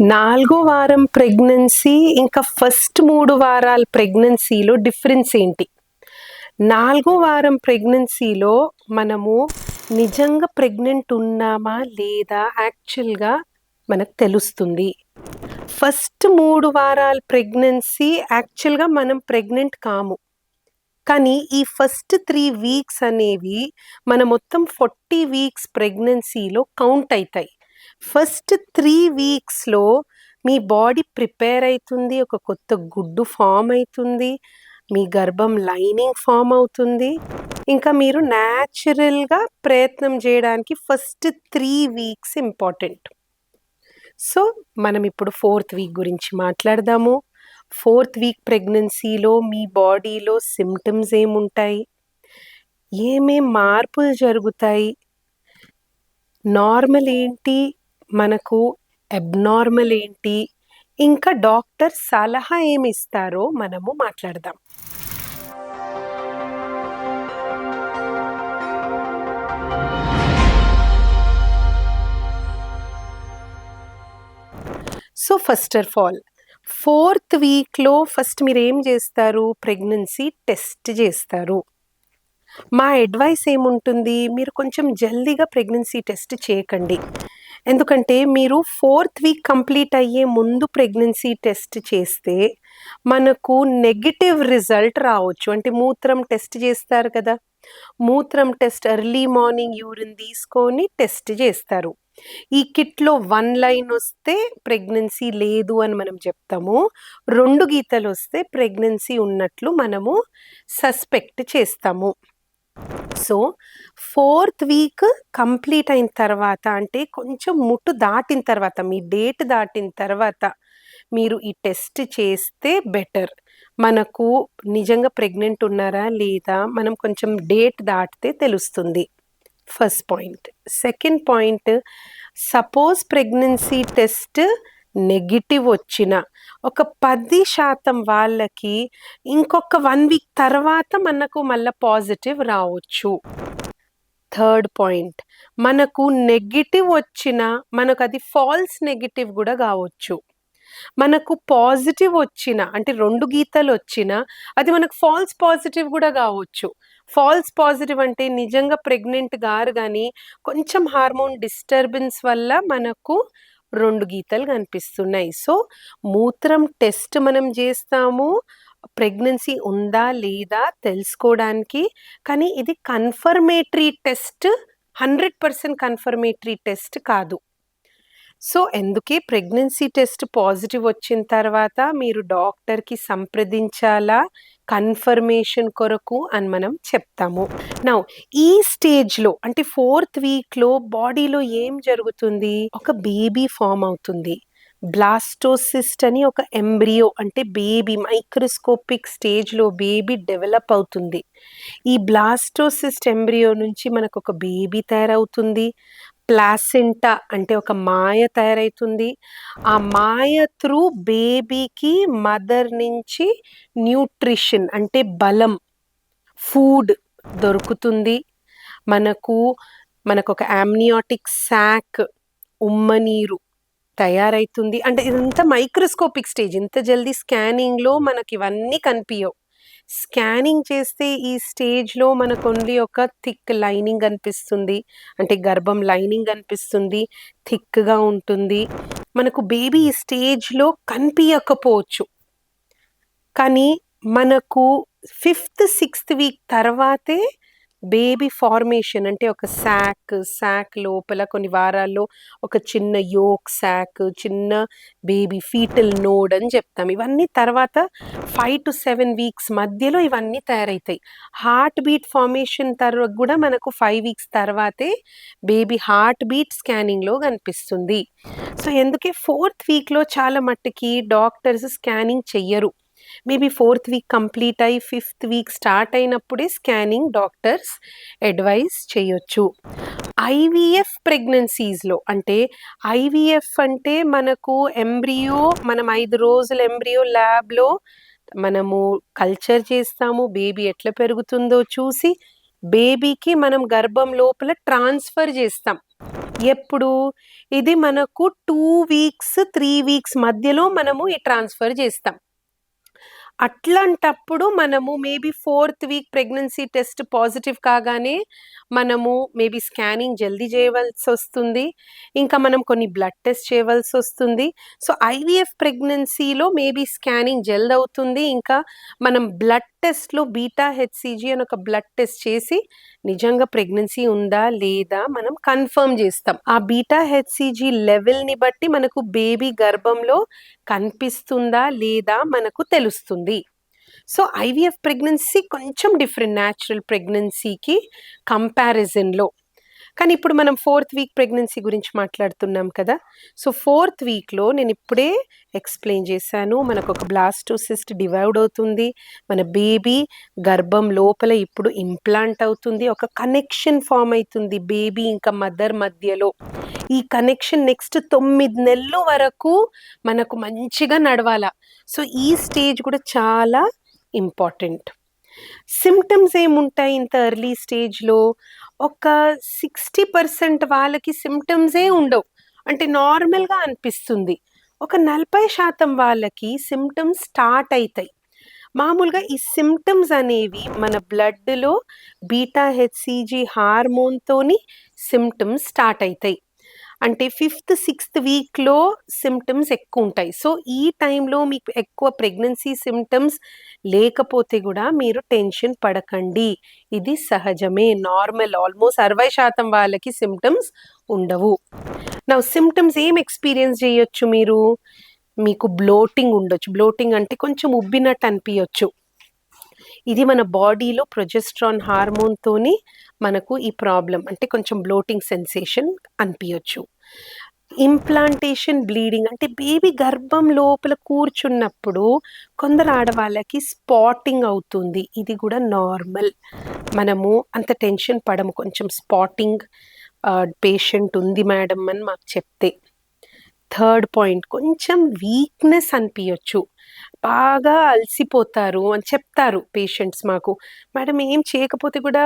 నాలుగో వారం ప్రెగ్నెన్సీ ఇంకా ఫస్ట్ మూడు వారాల ప్రెగ్నెన్సీలో డిఫరెన్స్ ఏంటి? నాలుగో వారం ప్రెగ్నెన్సీలో మనము నిజంగా ప్రెగ్నెంట్ ఉన్నామా లేదా యాక్చువల్గా మనకు తెలుస్తుంది. ఫస్ట్ మూడు వారాల ప్రెగ్నెన్సీ యాక్చువల్గా మనం ప్రెగ్నెంట్ కాము. కానీ ఈ ఫస్ట్ త్రీ వీక్స్ అనేవి మన మొత్తం ఫార్టీ వీక్స్ ప్రెగ్నెన్సీలో కౌంట్ అవుతాయి ఫస్ట్ త్రీ వీక్స్లో మీ బాడీ ప్రిపేర్ అవుతుంది ఒక కొత్త గుడ్డు ఫామ్ అవుతుంది మీ గర్భం లైనింగ్ ఫామ్ అవుతుంది. ఇంకా మీరు న్యాచురల్గా ప్రయత్నం చేయడానికి first three weeks important. So మనం ఇప్పుడు ఫోర్త్ వీక్ గురించి మాట్లాడదాము. ఫోర్త్ వీక్ ప్రెగ్నెన్సీలో మీ బాడీలో సిమ్టమ్స్ ఏముంటాయి? ఏమేం మార్పులు జరుగుతాయి? నార్మల్ ఏంటి? మనకు అబ్నార్మల్ ఏంటి? ఇంకా డాక్టర్ సలహా ఏమి ఇస్తారో మనము మాట్లాడదాం. So first of all fourth వీక్లో ఫస్ట్ మీరు ఏం చేస్తారు? ప్రెగ్నెన్సీ టెస్ట్ చేస్తారు. మా అడ్వైస్ ఏముంటుంది? మీరు కొంచెం జల్దీగా ప్రెగ్నెన్సీ టెస్ట్ చేయకండి. ఎందుకంటే మీరు ఫోర్త్ వీక్ కంప్లీట్ అయ్యే ముందు ప్రెగ్నెన్సీ టెస్ట్ చేస్తే మనకు నెగిటివ్ రిజల్ట్ రావచ్చు. అంటే మూత్రం టెస్ట్ చేస్తారు కదా. మూత్రం టెస్ట్ ఎర్లీ మార్నింగ్ యూరిన్ తీసుకొని టెస్ట్ చేస్తారు. ఈ కిట్లో వన్ లైన్ వస్తే ప్రెగ్నెన్సీ లేదు అని మనం చెప్తాము. రెండు గీతలు వస్తే ప్రెగ్నెన్సీ ఉన్నట్లు మనము సస్పెక్ట్ చేస్తాము. సో ఫోర్త్ వీక్ కంప్లీట్ అయిన తర్వాత అంటే కొంచెం ముట్టు దాటిన తర్వాత మీ డేట్ దాటిన తర్వాత మీరు ఈ టెస్ట్ చేస్తే బెటర్. మనకు నిజంగా ప్రెగ్నెంట్ ఉన్నారా లేదా మనం కొంచెం డేట్ దాటితే తెలుస్తుంది. First point. Second point suppose pregnancy test negative వచ్చిన ఒక పది శాతం వాళ్ళకి ఇంకొక వన్ వీక్ తర్వాత మనకు మళ్ళీ పాజిటివ్ రావచ్చు. Third point. మనకు నెగిటివ్ వచ్చిన మనకు అది ఫాల్స్ నెగిటివ్ కూడా కావచ్చు. మనకు పాజిటివ్ వచ్చిన అంటే రెండు గీతలు వచ్చిన అది మనకు ఫాల్స్ పాజిటివ్ కూడా కావచ్చు. ఫాల్స్ పాజిటివ్ అంటే నిజంగా ప్రెగ్నెంట్ గారు కానీ కొంచెం హార్మోన్ డిస్టర్బెన్స్ వల్ల మనకు రెండు గీతలు కనిపిస్తున్నాయి. సో మూత్రం టెస్ట్ మనం చేస్తాము. ప్రెగ్నెన్సీ ఉందా లేదా తెలుసుకోవడానికి. కానీ ఇది confirmatory test hundred percent confirmatory test కాదు. సో ఎందుకే ప్రెగ్నెన్సీ టెస్ట్ పాజిటివ్ వచ్చిన తర్వాత మీరు డాక్టర్కి సంప్రదించాలా? కన్ఫర్మేషన్ కొరకు అని మనం చెప్తాము. నా ఈ స్టేజ్లో అంటే ఫోర్త్ వీక్లో బాడీలో ఏం జరుగుతుంది? ఒక బేబీ ఫామ్ అవుతుంది. బ్లాస్టోసిస్ట్ అని ఒక ఎంబ్రియో అంటే బేబీ మైక్రోస్కోపిక్ స్టేజ్లో బేబీ డెవలప్ అవుతుంది. ఈ బ్లాస్టోసిస్ట్ ఎంబ్రియో నుంచి మనకు ఒక బేబీ తయారవుతుంది. ప్లాసెంటా అంటే ఒక మాయ తయారవుతుంది ఆ మాయ త్రూ బేబీకి మదర్ నుంచి న్యూట్రిషన్ అంటే బలం ఫుడ్ దొరుకుతుంది. మనకు మనకు ఒక యామ్నియాటిక్ శాక్ ఉమ్మనీరు తయారవుతుంది అంటే ఇదంతా మైక్రోస్కోపిక్ స్టేజ్. ఇంత జల్దీ స్కానింగ్లో మనకి ఇవన్నీ కనిపించవు స్కానింగ్ చేస్తే ఈ స్టేజ్లో మనకు ఓన్లీ ఒక థిక్ లైనింగ్ అనిపిస్తుంది. అంటే గర్భం లైనింగ్ అనిపిస్తుంది. థిక్గా ఉంటుంది. మనకు బేబీ ఈ స్టేజ్లో కనిపించకపోవచ్చు కానీ మనకు ఫిఫ్త్ సిక్స్త్ వీక్ తర్వాతే బేబీ ఫార్మేషన్ అంటే ఒక శాక్ శాక్ లోపల కొన్ని వారాల్లో ఒక చిన్న యోక్ శాక్ చిన్న బేబీ ఫీటల్ నోడ్ అని చెప్తాం. ఇవన్నీ తర్వాత ఫైవ్ టు సెవెన్ వీక్స్ మధ్యలో ఇవన్నీ తయారవుతాయి హార్ట్ బీట్ ఫార్మేషన్ తర్వాత కూడా మనకు ఫైవ్ వీక్స్ తర్వాతే బేబీ హార్ట్ బీట్ స్కానింగ్లో కనిపిస్తుంది. సో ఎందుకే ఫోర్త్ వీక్లో చాలా మట్టుకి డాక్టర్స్ స్కానింగ్ చెయ్యరు. మేబీ ఫోర్త్ వీక్ కంప్లీట్ అయ్యి ఫిఫ్త్ వీక్ స్టార్ట్ అయినప్పుడే స్కానింగ్ డాక్టర్స్ అడ్వైస్ చేయొచ్చు. ఐవీఎఫ్ ప్రెగ్నెన్సీస్లో అంటే ఐవీఎఫ్ అంటే మనకు ఎంబ్రియో మనం ఐదు రోజుల ఎంబ్రియో ల్యాబ్లో మనము కల్చర్ చేస్తాము బేబీ ఎట్లా పెరుగుతుందో చూసి బేబీకి మనం గర్భం లోపల ట్రాన్స్ఫర్ చేస్తాం. ఎప్పుడు? ఇది మనకు టూ వీక్స్ త్రీ వీక్స్ మధ్యలో మనము ఈ ట్రాన్స్ఫర్ చేస్తాం. అట్లాంటప్పుడు మనము maybe fourth week pregnancy test positive కాగానే మనము మేబీ స్కానింగ్ జల్దీ చేయవలసి వస్తుంది. ఇంకా మనం కొన్ని బ్లడ్ టెస్ట్ చేయవలసి వస్తుంది. సో ఐవీఎఫ్ ప్రెగ్నెన్సీలో మేబీ స్కానింగ్ జల్దీ అవుతుంది ఇంకా మనం బ్లడ్ టెస్ట్లో బీటా హెచ్సిజీ అని ఒక బ్లడ్ టెస్ట్ చేసి నిజంగా ప్రెగ్నెన్సీ ఉందా లేదా మనం కన్ఫర్మ్ చేస్తాం. ఆ బీటా హెచ్సిజీ లెవెల్ని బట్టి మనకు బేబీ గర్భంలో కనిపిస్తుందా లేదా మనకు తెలుస్తుంది. సో ఐవీఎఫ్ ప్రెగ్నెన్సీ కొంచెం డిఫరెంట్. న్యాచురల్ ప్రెగ్నెన్సీకి కంపారిజన్లో. కానీ ఇప్పుడు మనం ఫోర్త్ వీక్ ప్రెగ్నెన్సీ గురించి మాట్లాడుతున్నాం కదా. సో ఫోర్త్ వీక్లో నేను ఇప్పుడే ఎక్స్ప్లెయిన్ చేశాను. మనకు ఒక బ్లాస్టోసిస్ట్ డివైడ్ అవుతుంది. మన బేబీ గర్భం లోపల ఇప్పుడు ఇంప్లాంట్ అవుతుంది. ఒక కనెక్షన్ ఫామ్ అవుతుంది బేబీ ఇంకా మదర్ మధ్యలో. ఈ కనెక్షన్ నెక్స్ట్ తొమ్మిది నెలల వరకు మనకు మంచిగా నడవాల. సో ఈ స్టేజ్ కూడా చాలా ఇంపార్టెంట్. సిమ్టమ్స్ ఏముంటాయి ఇంత ఎర్లీ స్టేజ్లో? ఒక సిక్స్టీ పర్సెంట్ వాళ్ళకి సిమ్టమ్సే ఉండవు. అంటే నార్మల్గా అనిపిస్తుంది. ఒక నలభై శాతం వాళ్ళకి సిమ్టమ్స్ స్టార్ట్ అవుతాయి మామూలుగా ఈ సిమ్టమ్స్ అనేవి మన బ్లడ్లో బీటా హెచ్సిజీ హార్మోన్తోని సిమ్టమ్స్ స్టార్ట్ అవుతాయి అంటే ఫిఫ్త్ సిక్స్త్ వీక్లో సిమ్టమ్స్ ఎక్కువ ఉంటాయి సో ఈ టైంలో మీకు ఎక్కువ ప్రెగ్నెన్సీ సిమ్టమ్స్ లేకపోతే కూడా మీరు టెన్షన్ పడకండి. ఇది సహజమే. నార్మల్ ఆల్మోస్ట్ అరవై శాతం వాళ్ళకి సిమ్టమ్స్ ఉండవు. నా సిమ్టమ్స్ ఏం ఎక్స్పీరియన్స్ చేయొచ్చు మీరు? మీకు బ్లోటింగ్ ఉండొచ్చు. బ్లోటింగ్ అంటే కొంచెం ఉబ్బినట్టు అనిపించవచ్చు ఇది మన బాడీలో ప్రొజెస్ట్రాన్ హార్మోన్తోని మనకు ఈ ప్రాబ్లం అంటే కొంచెం బ్లోటింగ్ సెన్సేషన్ అనిపించవచ్చు ఇంప్లాంటేషన్ బ్లీడింగ్ అంటే బేబీ గర్భం లోపల కూర్చున్నప్పుడు కొందరు ఆడవాళ్ళకి స్పాటింగ్ అవుతుంది. ఇది కూడా నార్మల్. మనము అంత టెన్షన్ పడము. కొంచెం స్పాటింగ్ పేషెంట్ ఉంది మేడం అని మాకు చెప్తే. థర్డ్ పాయింట్ కొంచెం వీక్నెస్ అనిపించచ్చు బాగా అలసిపోతారు అని చెప్తారు పేషెంట్స్ మాకు. మేడం ఏం చేయకపోతే కూడా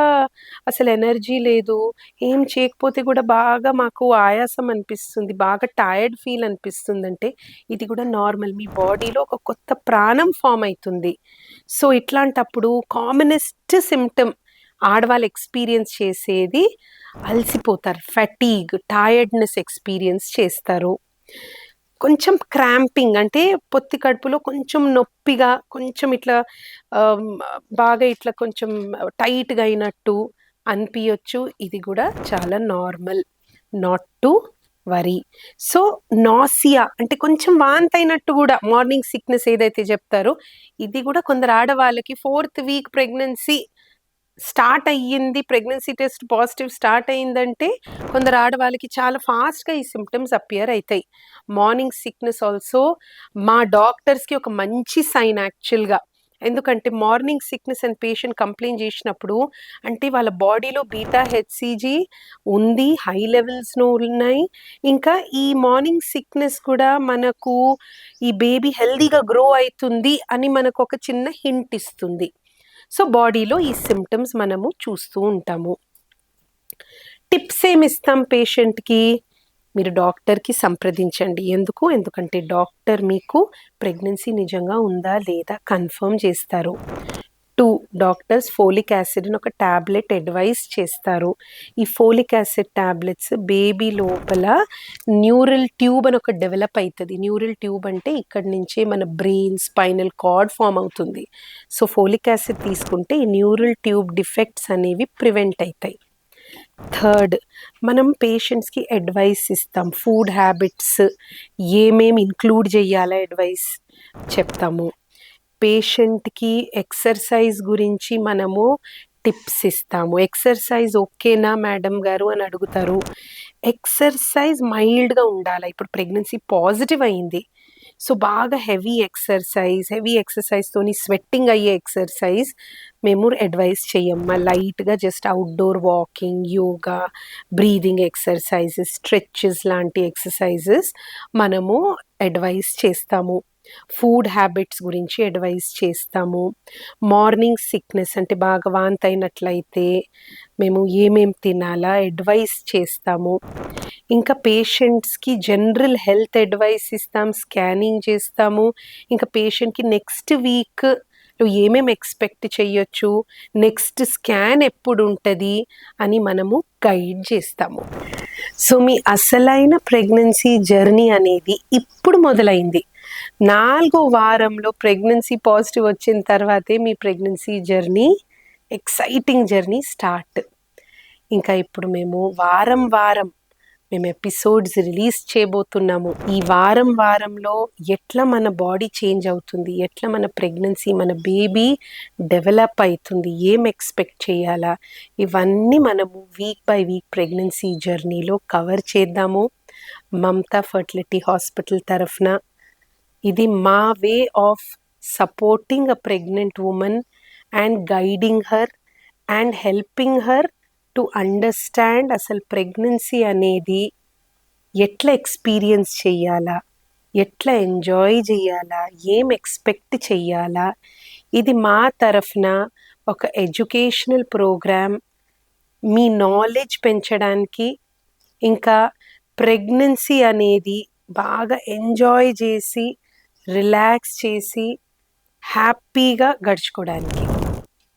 అసలు ఎనర్జీ లేదు. ఏం చేయకపోతే కూడా బాగా మాకు ఆయాసం అనిపిస్తుంది బాగా టైర్డ్ ఫీల్ అనిపిస్తుంది అంటే ఇది కూడా నార్మల్. మీ బాడీలో ఒక కొత్త ప్రాణం ఫామ్ అవుతుంది సో ఇట్లాంటప్పుడు కామనెస్ట్ సిమ్టమ్ ఆడవాళ్ళు ఎక్స్పీరియన్స్ చేసేది అలసిపోతారు. ఫటీగ్ టైర్డ్నెస్ ఎక్స్పీరియన్స్ చేస్తారు. కొంచెం క్రాంపింగ్ అంటే పొత్తి కడుపులో కొంచెం నొప్పిగా కొంచెం ఇట్లా బాగా ఇట్లా కొంచెం టైట్గా అయినట్టు అనిపించచ్చు ఇది కూడా చాలా normal not to worry. So nausea అంటే కొంచెం వాంత్ అయినట్టు కూడా మార్నింగ్ సిక్నెస్ ఏదైతే చెప్తారో ఇది కూడా కొందరు ఆడవాళ్ళకి ఫోర్త్ వీక్ ప్రెగ్నెన్సీ స్టార్ట్ అయ్యింది ప్రెగ్నెన్సీ టెస్ట్ పాజిటివ్ స్టార్ట్ అయ్యిందంటే కొందరు ఆడవాళ్ళకి చాలా ఫాస్ట్గా ఈ సిమ్టమ్స్ అపియర్ అవుతాయి మార్నింగ్ సిక్నెస్ ఆల్సో మా డాక్టర్స్కి ఒక మంచి సైన్ యాక్చువల్గా. ఎందుకంటే morning sickness and patient complaint చేసినప్పుడు అంటే వాళ్ళ బాడీలో బీటా హెచ్సిజీ ఉంది హై లెవెల్స్లో ఉన్నాయి. ఇంకా ఈ మార్నింగ్ సిక్నెస్ కూడా మనకు ఈ బేబీ హెల్దీగా గ్రో అవుతుంది అని మనకు ఒక చిన్న హింట్ ఇస్తుంది. సో బాడీలో ఈ సిమ్టమ్స్ మనము చూస్తూ ఉంటాము. టిప్స్ ఏమి ఇస్తాం పేషెంట్కి? మీరు డాక్టర్కి సంప్రదించండి. ఎందుకు? ఎందుకంటే డాక్టర్ మీకు ప్రెగ్నెన్సీ నిజంగా ఉందా లేదా కన్ఫర్మ్ చేస్తారు. డాక్టర్స్ ఫోలిక్ యాసిడ్ అని ఒక ట్యాబ్లెట్ అడ్వైస్ చేస్తారు. ఈ ఫోలిక్ యాసిడ్ ట్యాబ్లెట్స్ బేబీ లోపల న్యూరల్ ట్యూబ్ అని ఒక డెవలప్ అవుతుంది న్యూరల్ ట్యూబ్ అంటే ఇక్కడి నుంచే మన బ్రెయిన్ స్పైనల్ కార్డ్ ఫామ్ అవుతుంది. సో ఫోలిక్ యాసిడ్ తీసుకుంటే ఈ న్యూరల్ ట్యూబ్ డిఫెక్ట్స్ అనేవి ప్రివెంట్ అవుతాయి థర్డ్ మనం పేషెంట్స్కి అడ్వైస్ ఇస్తాం. ఫుడ్ హ్యాబిట్స్ ఏమేమి ఇంక్లూడ్ చేయాలా అడ్వైస్ చెప్తాము. పేషెంట్కి ఎక్సర్సైజ్ గురించి మనము టిప్స్ ఇస్తాము. ఎక్సర్సైజ్ ఓకేనా మేడం గారు అని అడుగుతారు. ఎక్సర్సైజ్ మైల్డ్గా ఉండాలి? ఇప్పుడు ప్రెగ్నెన్సీ పాజిటివ్ అయింది. సో బాగా హెవీ ఎక్సర్సైజ్ హెవీ ఎక్సర్సైజ్తోని స్వెట్టింగ్ అయ్యే ఎక్సర్సైజ్ మేము అడ్వైస్ చెయ్యమ్మా. లైట్గా just outdoor walking yoga breathing exercises stretches లాంటి ఎక్సర్సైజెస్ మనము అడ్వైస్ చేస్తాము. ఫుడ్ హ్యాబిట్స్ గురించి అడ్వైస్ చేస్తాము. మార్నింగ్ సిక్నెస్ అంటే బాగా వాంతి అయినట్లయితే మేము ఏమేం తినాలా అడ్వైస్ చేస్తాము. ఇంకా పేషెంట్స్కి జనరల్ హెల్త్ అడ్వైస్ ఇస్తాం స్కానింగ్ చేస్తాము. ఇంకా పేషెంట్కి నెక్స్ట్ వీక్ నువ్వు ఏమేమి ఎక్స్పెక్ట్ చేయొచ్చు నెక్స్ట్ స్కాన్ ఎప్పుడు ఉంటుంది అని మనము గైడ్ చేస్తాము. సో మీ అసలైన ప్రెగ్నెన్సీ జర్నీ అనేది ఇప్పుడు మొదలైంది. నాలుగో వారంలో ప్రెగ్నెన్సీ పాజిటివ్ వచ్చిన తర్వాతే మీ pregnancy journey exciting journey start. ఇంకా ఇప్పుడు మేము వారం వారం మేము ఎపిసోడ్స్ రిలీజ్ చేయబోతున్నాము. ఈ వారం వారంలో ఎట్లా మన బాడీ చేంజ్ అవుతుంది ఎట్లా మన ప్రెగ్నెన్సీ మన బేబీ డెవలప్ అవుతుంది ఏం ఎక్స్పెక్ట్ చేయాలా ఇవన్నీ మనము వీక్ బై వీక్ ప్రెగ్నెన్సీ జర్నీలో కవర్ చేద్దాము. మమతా ఫర్టిలిటీ హాస్పిటల్ తరఫున ఇది మా way of supporting a pregnant women and guiding her and helping her to understand అసలు ప్రెగ్నెన్సీ అనేది ఎట్లా ఎక్స్పీరియన్స్ చెయ్యాలా? ఎట్లా ఎంజాయ్ చేయాలా ఏం ఎక్స్పెక్ట్ చెయ్యాలా? ఇది మా తరఫున ఒక ఎడ్యుకేషనల్ ప్రోగ్రామ్. మీ నాలెడ్జ్ పెంచడానికి ఇంకా ప్రెగ్నెన్సీ అనేది బాగా ఎంజాయ్ చేసి రిలాక్స్ చేసి హ్యాపీగా గడుచుకోవడానికి.